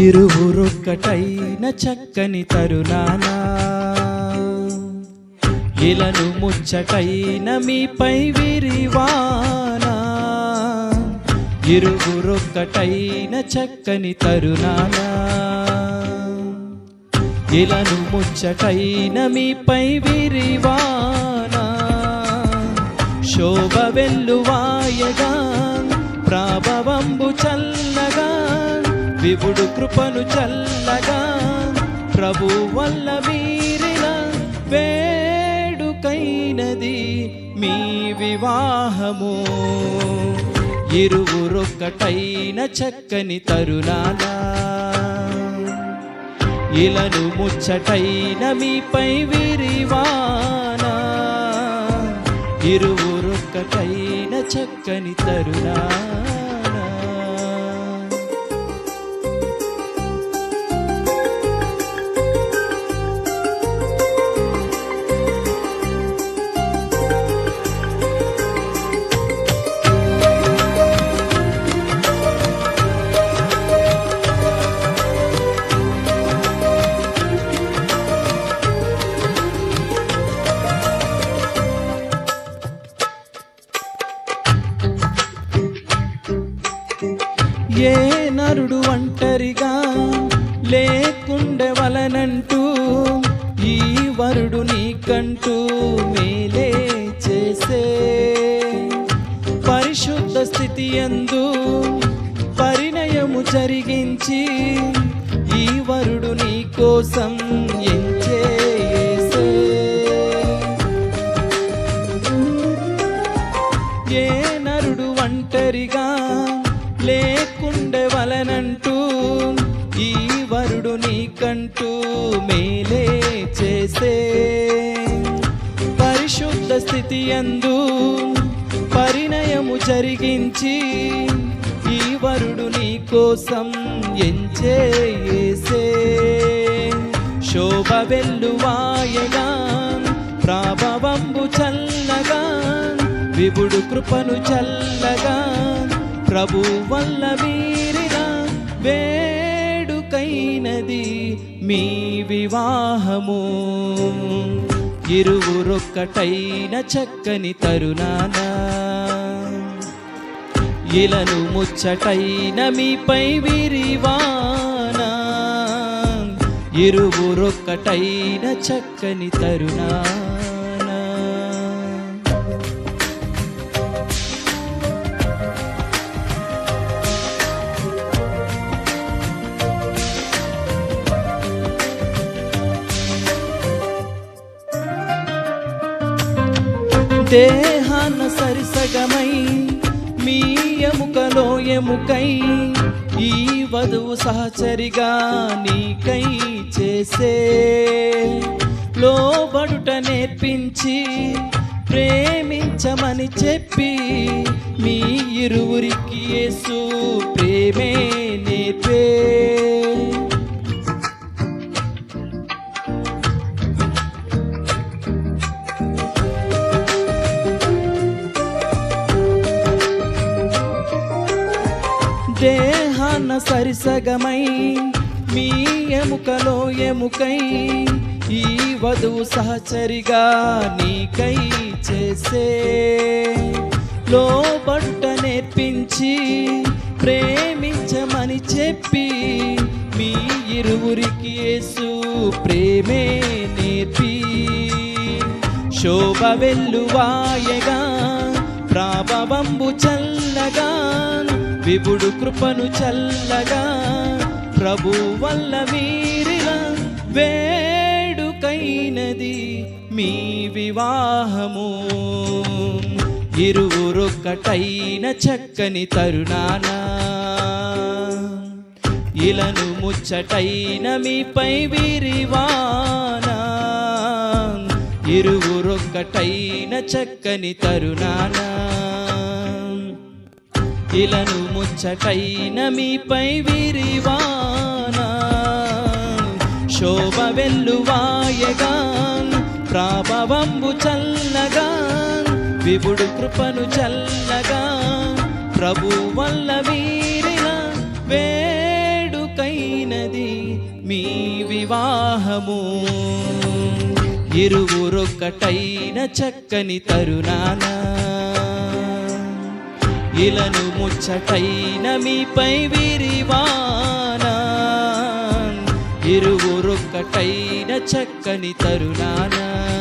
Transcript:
ఇరువురొక్కటైన చక్కని తరుణానా ఇలను ముచ్చటైన మీపై విరివానా. ఇరువురొక్కటైన చక్కని తరుణానా ఇలను ముచ్చటైన మీపై విరివానా. శోభ వెల్లువాయగా ప్రాభవంబు చల్ల వివుడు కృపను చల్లగా ప్రభు వల్ల మీరిన వేడుకైనది మీ వివాహము. ఇరువురొక్కటైన చక్కని తరుణాలా ఇలను ముచ్చటైన మీపై విరివానా ఇరువురొక్కటైన చక్కని తరుణా నరుడు ఒంటరిగా లేకుండే వలనంటూ ఈ వరుడు నీకంటూ మేలే చేసే. పరిశుద్ధ స్థితి ఎందు పరిణయము జరిగించి ఈ వరుడు నీ కోసం ఎంచే ఏ నరుడు ఒంటరిగా లే నేనంటూ ఈ వరుడు నీకంటూ మేలే చేసే. పరిశుద్ధ స్థితి అందు పరిణయము జరిగించి ఈ వరుడు నీకోసం ఎంచేసే శోభ వెల్లువాయగా ప్రాభవంబు చల్లగా విభుడు కృపను చల్లగా ప్రభు వల్ల మీరే వేడుకైనది మీ వివాహము. ఇరువురొక్కటైన చక్కని తరుణానా ఇలను ముచ్చటైన మీపై విరివానా. ఇరువురొక్కటైన చక్కని తరుణా దేహాన సరిసగమై మీ ఎముకలో ఎముకై ఈ వధువు సహచరిగా నీకై చేసే లోబడుట నేర్పించి ప్రేమించమని చెప్పి మీ ఇరువురికి యేసు ప్రేమే నేర్పే. సరిసగమై మీ ఎముకలో ఎముకై ఈ వధువు సహచరిగా నీకై చేసే లోబడుట నేర్పించి ప్రేమించమని చెప్పి మీ ఇరువురికి యేసు ప్రేమే నేర్పి. శోభ వెల్లువాయగా ప్రాభవంబు చల్లగా విభుడు కృపను చల్లగా ప్రభు వల్ల మీరిన వేడుకైనది మీ వివాహము. ఇరువురొక్కటైన చక్కని తరుణానా ఇలను ముచ్చటైన మీపై విరివానా ఇరువురొక్కటైన చక్కని తరుణానా. ఇలను ముచ్చటైన మీపై విరివానా. శోభ వెల్లువాయగా ప్రాభవంబు చల్లగా విభుడు కృపను చల్లగా ప్రభు వల్ల వీరిన వేడుకైనది మీ వివాహము. ఇరువురొక్కటైన చక్కని తరుణానా ఇలను ముచ్చటైన మీపై విరివానా. ఇరువురొక్కటైన చక్కని తరుణానా.